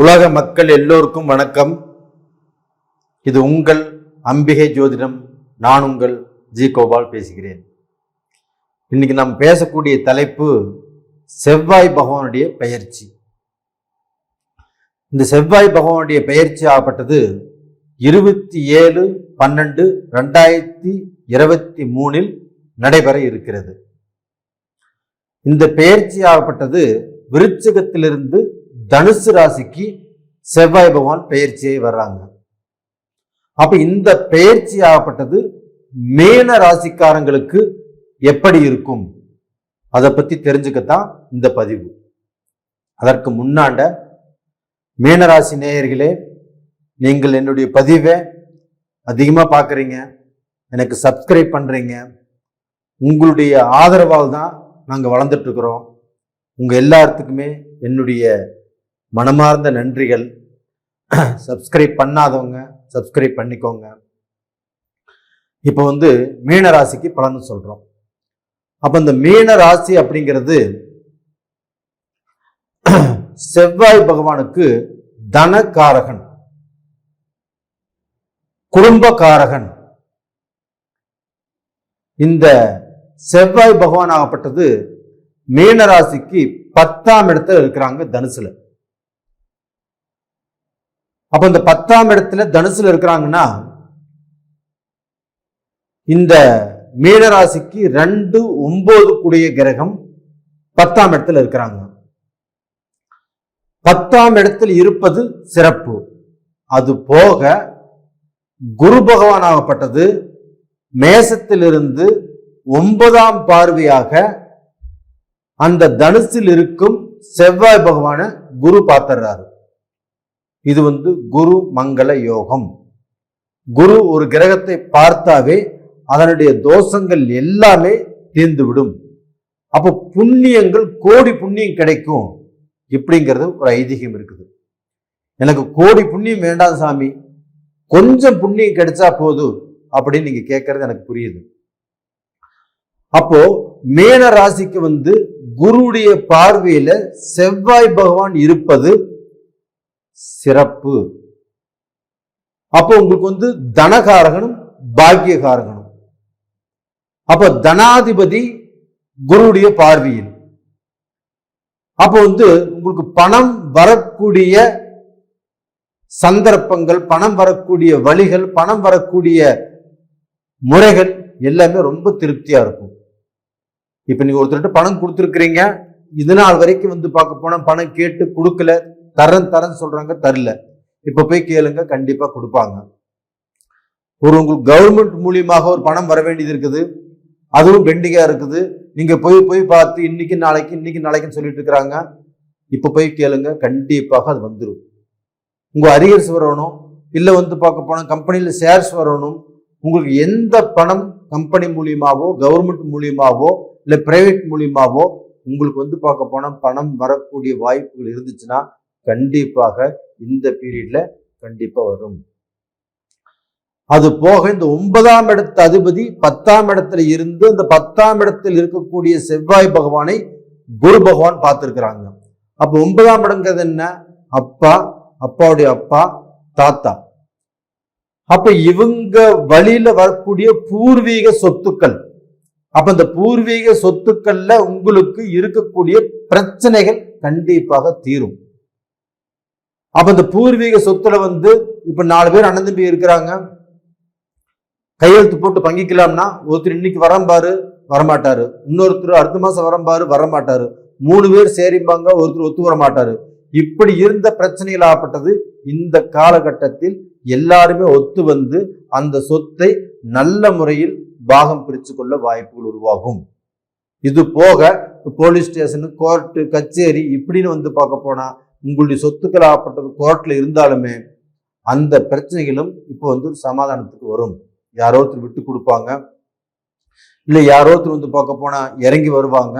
உலக மக்கள் எல்லோருக்கும் வணக்கம். இது உங்கள் அம்பிகை ஜோதிடம். நான் உங்கள் ஜி கோபால் பேசுகிறேன். இன்னைக்கு நாம் பேசக்கூடிய தலைப்பு செவ்வாய் பகவானுடைய பெயர்ச்சி. இந்த செவ்வாய் பகவானுடைய பெயர்ச்சி ஆகப்பட்டது இருபத்தி ஏழு பன்னெண்டு ரெண்டாயிரத்தி இருபத்தி மூணில் நடைபெற இருக்கிறது. இந்த பெயர்ச்சி ஆகப்பட்டது விருச்சகத்திலிருந்து தனுசு ராசிக்கு செவ்வாய் பகவான் பெயர்ச்சியை வர்றாங்க. அப்ப இந்த பெயர்ச்சி ஆகப்பட்டது மேன ராசிக்காரங்களுக்கு எப்படி இருக்கும்? அதை பத்தி தெரிஞ்சுக்கத்தான் இந்த பதிவு. அதற்கு முன்னாண்ட மீனராசி நேயர்களே நீங்கள் என்னுடைய பதிவை அதிகமாக பார்க்குறீங்க எனக்கு சப்ஸ்கிரைப் பண்ணுறீங்க உங்களுடைய ஆதரவால் தான் நாங்கள் வளர்ந்துட்டுருக்குறோம் உங்கள் எல்லாத்துக்குமே என்னுடைய மனமார்ந்த நன்றிகள். சப்ஸ்கிரைப் பண்ணாதவங்க சப்ஸ்கிரைப் பண்ணிக்கோங்க. இப்போ வந்து மீன ராசிக்கு பலன் சொல்கிறோம் அப்போ இந்த மீன ராசி அப்படிங்கிறது செவ்வாய் பகவானுக்கு தனகாரகன் குடும்பகாரகன் இந்த செவ்வாய் பகவான் ஆகப்பட்டது மீனராசிக்கு பத்தாம் இடத்துல இருக்கிறாங்க தனுசுல. அப்போ இந்த பத்தாம் இடத்துல தனுசுல இருக்கிறாங்கன்னா இந்த மீனராசிக்கு ரெண்டு ஒன்பது கூடிய கிரகம் பத்தாம் இடத்துல இருக்கிறாங்க. பத்தாம் இடத்தில் இருப்பது சிறப்பு. அது போக குரு பகவான் ஆகப்பட்டது மேசத்திலிருந்து ஒன்பதாம் பார்வையாக அந்த தனுசில் இருக்கும் செவ்வாய் பகவான குரு பார்த்துறாரு. இது வந்து குரு மங்கள யோகம். குரு ஒரு கிரகத்தை பார்த்தாவே அதனுடைய தோஷங்கள் எல்லாமே தீர்ந்துவிடும். அப்போ புண்ணியங்கள் கோடி புண்ணியம் கிடைக்கும். இப்படிங்கிறது ஒரு ஐதீகம் இருக்குது. எனக்கு கோடி புண்ணியம் வேண்டாம் சாமி. கொஞ்சம் புண்ணியம் கிடைச்சா போதும் அப்படின்னு நீங்க கேட்கறது எனக்கு புரியுது. அப்போ மேன ராசிக்கு வந்து குருடைய பார்வையில செவ்வாய் பகவான் இருப்பது சிறப்பு. அப்போ உங்களுக்கு வந்து தனகாரகனும் பாக்கியகாரகனும். அப்போ தனாதிபதி குருடைய பார்வையில். அப்போ வந்து உங்களுக்கு பணம் வரக்கூடிய சந்தர்ப்பங்கள் பணம் வரக்கூடிய வழிகள் பணம் வரக்கூடிய முறைகள் எல்லாமே ரொம்ப திருப்தியா இருக்கும். இப்ப நீங்க ஒருத்தர்கிட்ட பணம் கொடுத்துருக்கிறீங்க இது நாள் வரைக்கும் வந்து பார்க்க போனா பணம் கேட்டு கொடுக்கல தரேன் தரேன்னு சொல்றாங்க தரல. இப்ப போய் கேளுங்க கண்டிப்பா கொடுப்பாங்க. ஒரு உங்களுக்கு கவர்மெண்ட் மூலியமாக ஒரு பணம் வர வேண்டியது இருக்குது. அதுவும் பெண்டிங்கா இருக்குது. நீங்க போய் போய் பார்த்து இன்னைக்கு நாளைக்கு இன்னைக்கு நாளைக்குன்னு சொல்லிட்டு இருக்கிறாங்க. இப்ப போய் கேளுங்க கண்டிப்பாக அது வந்துடும் உங்க அரியர்ஸ் வரணும். இல்லை வந்து பார்க்க போனா கம்பெனியில் ஷேர்ஸ் வரணும். உங்களுக்கு எந்த பணம் கம்பெனி மூலியமாவோ கவர்மெண்ட் மூலியமாவோ இல்லை பிரைவேட் மூலியமாவோ உங்களுக்கு வந்து பார்க்க போனா பணம் வரக்கூடிய வாய்ப்புகள் இருந்துச்சுன்னா கண்டிப்பாக இந்த பீரியட்ல கண்டிப்பா வரும். அது போக இந்த ஒன்பதாம் இடத்து அதிபதி பத்தாம் இடத்துல இருந்து இந்த பத்தாம் இடத்தில் இருக்கக்கூடிய செவ்வாய் பகவானை குரு பகவான் பார்த்துருக்குறாங்க. அப்போ ஒன்பதாம் இடங்கிறது என்ன? அப்பா அப்பாவுடைய அப்பா தாத்தா. அப்ப இவங்க வழியில வரக்கூடிய பூர்வீக சொத்துக்கள். அப்ப இந்த பூர்வீக சொத்துக்கள்ல உங்களுக்கு இருக்கக்கூடிய பிரச்சனைகள் கண்டிப்பாக தீரும். அப்ப இந்த பூர்வீக சொத்துல வந்து இப்ப நாலு பேர் அண்ணன் தம்பி இருக்கிறாங்க. கையெழுத்து போட்டு பங்கிக்கலாம்னா ஒருத்தர் இன்னைக்கு வரம்பாரு வரமாட்டாரு. இன்னொருத்தர் அடுத்த மாசம் வரம்பாரு வரமாட்டாரு. மூணு பேர் சேரிம்பாங்க ஒருத்தர் ஒத்து வர மாட்டாரு இப்படி இருந்த பிரச்சனைகள் ஆகப்பட்டது இந்த காலகட்டத்தில் எல்லாருமே ஒத்து வந்து அந்த சொத்தை நல்ல முறையில் பாகம் பிரித்து கொள்ள வாய்ப்புகள் உருவாகும். இது போக போலீஸ் ஸ்டேஷனு கோர்ட்டு கச்சேரி இப்படின்னு வந்து பார்க்க போனா உங்களுடைய சொத்துக்கள் ஆகப்பட்டது கோர்ட்டில் இருந்தாலுமே அந்த பிரச்சனைகளும் இப்போ வந்து சமாதானத்துக்கு வரும். யாரோ ஒருத்தர் விட்டு கொடுப்பாங்க. இல்லை யாரோ ஒருத்தர் வந்து பார்க்க போனால் இறங்கி வருவாங்க.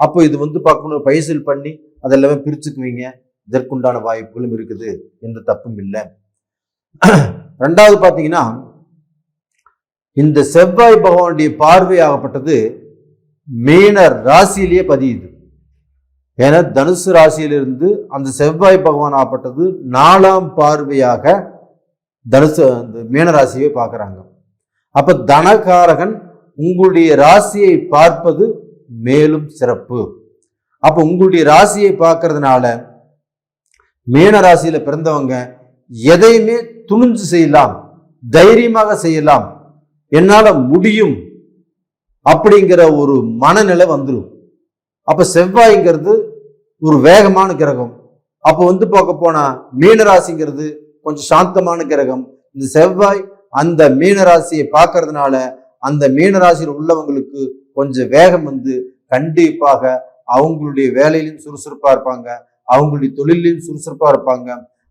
அப்போ இது வந்து பார்க்கணும் பைசல் பண்ணி அதெல்லாமே பிரிச்சுக்குவீங்க. இதற்குண்டான வாய்ப்புகளும் இருக்குது. எந்த தப்பும் இல்லை. ரெண்டாவது பார்த்தீங்கன்னா இந்த செவ்வாய் பகவானுடைய பார்வையாகப்பட்டது மீன ராசியிலேயே பதியுது. ஏன்னா தனுசு ராசியிலிருந்து அந்த செவ்வாய் பகவான் ஆப்பட்டது நாலாம் பார்வையாக தனுசு அந்த மீனராசியை பார்க்குறாங்க. அப்போ தனகாரகன் உங்களுடைய ராசியை பார்ப்பது மேலும் சிறப்பு. அப்போ உங்களுடைய ராசியை பார்க்கறதுனால மீன ராசியில் பிறந்தவங்க எதையுமே துணிஞ்சு செய்யலாம் தைரியமாக செய்யலாம் என்னால் முடியும் அப்படிங்கிற ஒரு மனநிலை வந்துடும் அப்போ செவ்வாய்ங்கிறது ஒரு வேகமான கிரகம். அப்போ வந்து பார்க்க போனா மீனராசிங்கிறது கொஞ்சம் சாந்தமான கிரகம். இந்த செவ்வாய் அந்த மீனராசியை பார்க்கறதுனால அந்த மீனராசியில் உள்ளவங்களுக்கு கொஞ்சம் வேகம் வந்து கண்டிப்பாக அவங்களுடைய வேலையிலும் சுறுசுறுப்பா இருப்பாங்க. அவங்களுடைய தொழிலையும் சுறுசுறுப்பா இருப்பாங்க.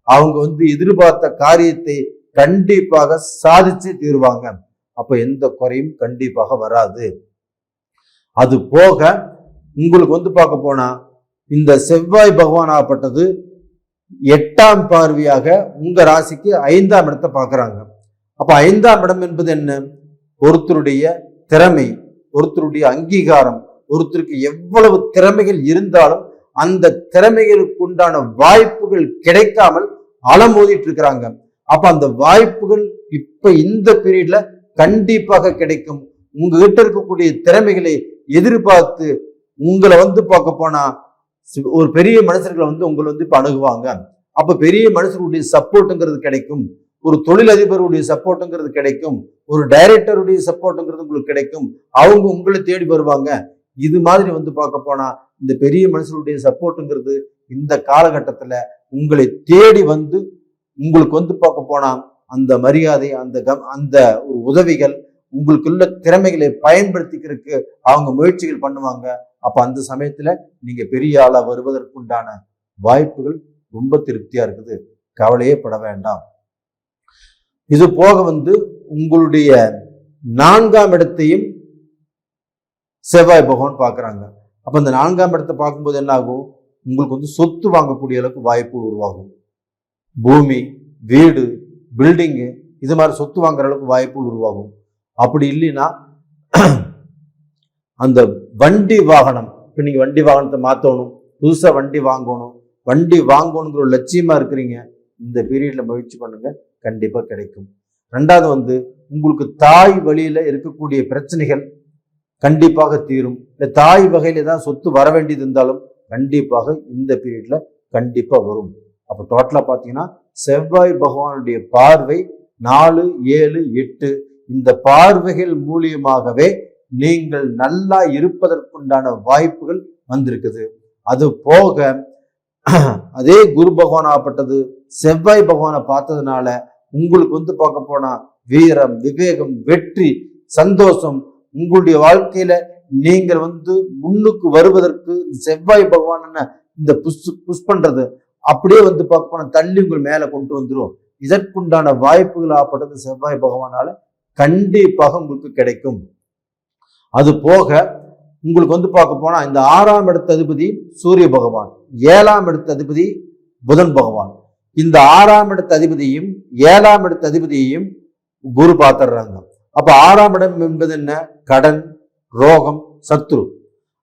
அவங்க வந்து எதிர்பார்த்த காரியத்தை கண்டிப்பாக சாதிச்சு தீருவாங்க. அப்ப எந்த குறையும் கண்டிப்பாக வராது. அது போக உங்களுக்கு வந்து பார்க்க போனா இந்த செவ்வாய் பகவான் ஆகப்பட்டது எட்டாம் பார்வையாக உங்க ராசிக்கு ஐந்தாம் இடத்தை பார்க்குறாங்க. அப்போ ஐந்தாம் இடம் என்பது என்ன? ஒருத்தருடைய திறமை ஒருத்தருடைய அங்கீகாரம் ஒருத்தருக்கு எவ்வளவு திறமைகள் இருந்தாலும் அந்த திறமைகளுக்கு உண்டான வாய்ப்புகள் கிடைக்காமல் அலமோதிட்டு இருக்கிறாங்க அப்ப அந்த வாய்ப்புகள் இப்ப இந்த பீரியட்ல கண்டிப்பாக கிடைக்கும். உங்ககிட்ட இருக்கக்கூடிய திறமைகளை எதிர்பார்த்து உங்களை வந்து பார்க்க போனா ஒரு பெரிய மனுஷர்களை வந்து உங்களை வந்து இப்போ அணுகுவாங்க. அப்போ பெரிய மனுஷருடைய சப்போர்ட்டுங்கிறது கிடைக்கும். ஒரு தொழிலதிபருடைய சப்போர்ட்டுங்கிறது கிடைக்கும். ஒரு டைரக்டருடைய சப்போர்ட்டுங்கிறது உங்களுக்கு கிடைக்கும். அவங்க உங்களை தேடி வருவாங்க. இது மாதிரி வந்து பார்க்க போனா இந்த பெரிய மனுஷருடைய சப்போர்ட்டுங்கிறது இந்த காலகட்டத்தில் உங்களை தேடி வந்து உங்களுக்கு வந்து பார்க்க போனா அந்த மரியாதை அந்த கம் அந்த ஒரு உதவிகள் உங்களுக்குள்ள திறமைகளை பயன்படுத்திக்கிறதுக்கு அவங்க முயற்சிகள் பண்ணுவாங்க. அப்ப அந்த சமயத்துல நீங்க பெரிய ஆளா வருவதற்குண்டான வாய்ப்புகள் ரொம்ப திருப்தியா இருக்குது. கவலையே பட வேண்டாம். இது போக வந்து உங்களுடைய நான்காம் இடத்தையும் செவ்வாய் பகவான் பார்க்குறாங்க. அப்ப இந்த நான்காம் இடத்தை பார்க்கும்போது என்ன ஆகும் உங்களுக்கு வந்து சொத்து வாங்கக்கூடிய அளவுக்கு வாய்ப்பு உருவாகும். பூமி வீடு பில்டிங்கு இது மாதிரி சொத்து வாங்குற அளவுக்கு வாய்ப்புகள் உருவாகும். அப்படி இல்லைன்னா அந்த வண்டி வாகனம் இப்போ நீங்கள் வண்டி வாகனத்தை மாற்றணும் புதுசாக வண்டி வாங்கணும் வண்டி வாங்கணுங்கிற ஒரு லட்சியமாக இருக்கிறீங்க இந்த பீரியடில் முயற்சி பண்ணுங்கள் கண்டிப்பாக கிடைக்கும். ரெண்டாவது வந்து உங்களுக்கு தாய் வழியில் இருக்கக்கூடிய பிரச்சனைகள் கண்டிப்பாக தீரும். இல்லை தாய் வகையில் ஏதாவது சொத்து வர வேண்டியது இருந்தாலும் கண்டிப்பாக இந்த பீரியடில் கண்டிப்பாக வரும். அப்போ டோட்டலாக பார்த்தீங்கன்னா செவ்வாய் பகவானுடைய பார்வை நாலு ஏழு எட்டு இந்த பார்வைகள் மூலியமாகவே நீங்கள் நல்லா இருப்பதற்குண்டான வாய்ப்புகள் வந்திருக்குது. அது போக அதே குரு பகவானாகப்பட்டது செவ்வாய் பகவானை பார்த்ததுனால உங்களுக்கு வந்து பார்க்க போனா வீரம் விவேகம் வெற்றி சந்தோஷம் உங்களுடைய வாழ்க்கையில நீங்கள் வந்து முன்னுக்கு வருவதற்கு செவ்வாய் பகவான் இந்த புஷ் புஷ் பண்றது அப்படியே வந்து பார்க்க போனா தள்ளி உங்கள் மேல கொண்டு வந்துடும் இதற்குண்டான வாய்ப்புகள் ஆப்பட்டது செவ்வாய் பகவானால. கண்டிப்பாக உங்களுக்கு கிடைக்கும். அது போக உங்களுக்கு வந்து பார்க்க போனால் இந்த ஆறாம் இடத்த அதிபதி சூரிய பகவான் ஏழாம் இடத்த அதிபதி புதன் பகவான். இந்த ஆறாம் இடத்த அதிபதியும் ஏழாம் இடத்த அதிபதியையும் குரு பார்த்துடுறாங்க. அப்போ ஆறாம் இடம் என்பது என்ன? கடன் ரோகம் சத்ரு.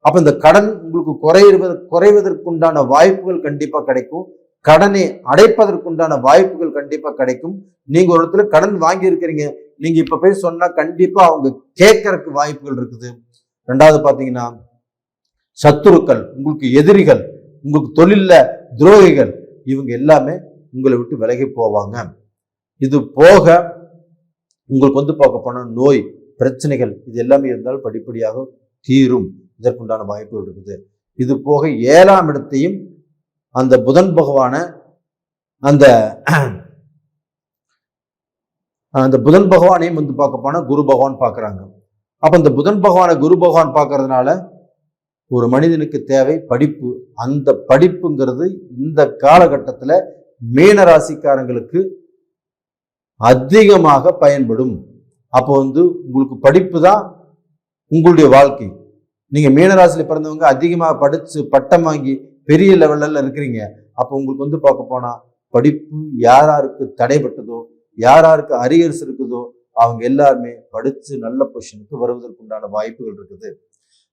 அப்போ இந்த கடன் உங்களுக்கு குறைவது குறைவதற்குண்டான வாய்ப்புகள் கண்டிப்பாக கிடைக்கும். கடனை அடைப்பதற்குண்டான வாய்ப்புகள் கண்டிப்பாக கிடைக்கும். நீங்கள் ஒரு இடத்துல கடன் வாங்கியிருக்கிறீங்க நீங்க இப்ப போய் சொன்னா கண்டிப்பா அவங்க கேட்கறதுக்கு வாய்ப்புகள் இருக்குது. ரெண்டாவது பாத்தீங்கன்னா சத்துருக்கள் உங்களுக்கு எதிரிகள் உங்களுக்கு தொழில்ல துரோகிகள் இவங்க எல்லாமே உங்களை விட்டு விலகி போவாங்க. இது போக உங்களுக்கு வந்து பார்க்க போன நோய் பிரச்சனைகள் இது எல்லாமே இருந்தால் படிப்படியாக தீரும். இதற்குண்டான வாய்ப்புகள் இருக்குது. இது போக ஏழாம் இடத்தையும் அந்த புதன் பகவான அந்த அந்த புதன் பகவானையும் வந்து பார்க்க போனால் குரு பகவான் பார்க்குறாங்க. அப்போ இந்த புதன் பகவானை குரு பகவான் பார்க்கறதுனால ஒரு மனிதனுக்கு தேவை படிப்பு. அந்த படிப்புங்கிறது இந்த காலகட்டத்தில் மீன ராசிக்காரங்களுக்கு அதிகமாக பயன்படும். அப்போ வந்து உங்களுக்கு படிப்பு தான் உங்களுடைய வாழ்க்கை. நீங்கள் மீனராசியில் பிறந்தவங்க அதிகமாக படித்து பட்டம் வாங்கி பெரிய லெவல்ல இருக்கிறீங்க. அப்போ உங்களுக்கு வந்து பார்க்க போனால் படிப்பு யார் யாருக்கு தடைப்பட்டதோ யார் யாருக்கு அரியர்ஸ் இருக்குதோ அவங்க எல்லாருமே படிச்சு நல்ல பொசிஷனுக்கு வருவதற்குண்டான வாய்ப்புகள் இருக்குது.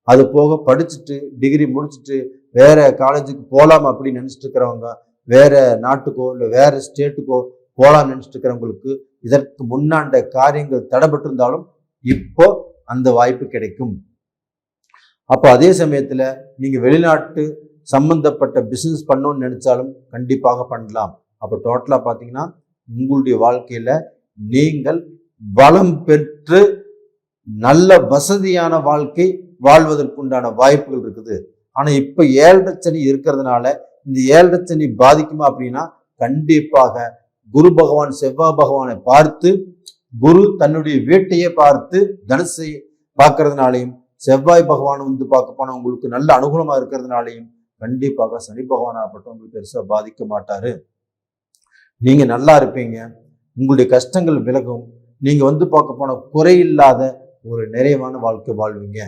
அது போக படிச்சுட்டு டிகிரி முடிச்சுட்டு வேற காலேஜுக்கு போகலாம் அப்படின்னு நினச்சிட்டு இருக்கிறவங்க வேற நாட்டுக்கோ இல்லை வேற ஸ்டேட்டுக்கோ போகலாம்னு நினச்சிட்டு இருக்கிறவங்களுக்கு இதற்கு முன்னாண்ட காரியங்கள் தடைபட்டிருந்தாலும் இப்போ அந்த வாய்ப்பு கிடைக்கும். அப்போ அதே சமயத்துல நீங்க வெளிநாட்டு சம்பந்தப்பட்ட பிசினஸ் பண்ணணும்னு நினைச்சாலும் கண்டிப்பாக பண்ணலாம். அப்போ டோட்டலா பார்த்தீங்கன்னா உங்களுடைய வாழ்க்கையில நீங்கள் வளம் பெற்று நல்ல வசதியான வாழ்க்கை வாழ்வதற்குண்டான வாய்ப்புகள் இருக்குது. ஆனா இப்ப ஏழரை சனி இருக்கிறதுனால இந்த ஏழரை சனி பாதிக்குமா அப்படின்னா கண்டிப்பாக குரு பகவான் செவ்வாய் பகவானை பார்த்து குரு தன்னுடைய வீட்டையே பார்த்து தனுசை பார்க்கறதுனாலையும் செவ்வாய் பகவான் வந்து பார்க்க போனா உங்களுக்கு நல்ல அனுகூலமா இருக்கிறதுனாலையும் கண்டிப்பாக சனி பகவானாகப்பட்டவங்களுக்கு பெருசாக பாதிக்க மாட்டாரு. நீங்கள் நல்லா இருப்பீங்க. உங்களுடைய கஷ்டங்கள் விலகும். நீங்கள் வந்து பார்க்க போன குறையில்லாத ஒரு நிறைவான வாழ்க்கை வாழ்வீங்க.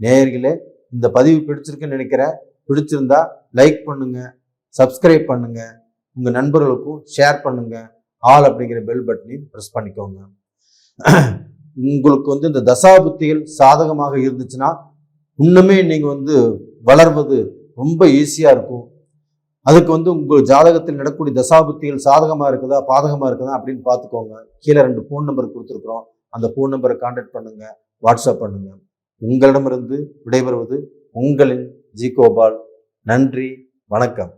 நேயர்களே இந்த பதிவு பிடிச்சிருக்குன்னு நினைக்கிறேன் பிடிச்சிருந்தா லைக் பண்ணுங்க சப்ஸ்கிரைப் பண்ணுங்க உங்கள் நண்பர்களுக்கும் ஷேர் பண்ணுங்க ஆல் அப்படிங்கிற பெல் பட்டனையும் ப்ரெஸ் பண்ணிக்கோங்க. உங்களுக்கு வந்து இந்த தசாபுத்திகள் சாதகமாக இருந்துச்சுன்னா இன்னுமே நீங்கள் வந்து வளர்வது ரொம்ப ஈஸியாக இருக்கும். அதுக்கு வந்து உங்கள் ஜாதகத்தில் நடக்கக்கூடிய தசாபுத்திகள் சாதகமாக இருக்குதா பாதகமாக இருக்குதா அப்படின்னு பார்த்துக்கோங்க. கீழே ரெண்டு ஃபோன் நம்பர் கொடுத்துருக்குறோம். அந்த ஃபோன் நம்பரை கான்டாக்ட் பண்ணுங்கள் வாட்ஸ்அப் பண்ணுங்கள் உங்களிடமிருந்து விடைபெறுவது உங்களின் ஜி கோபால். நன்றி. வணக்கம்.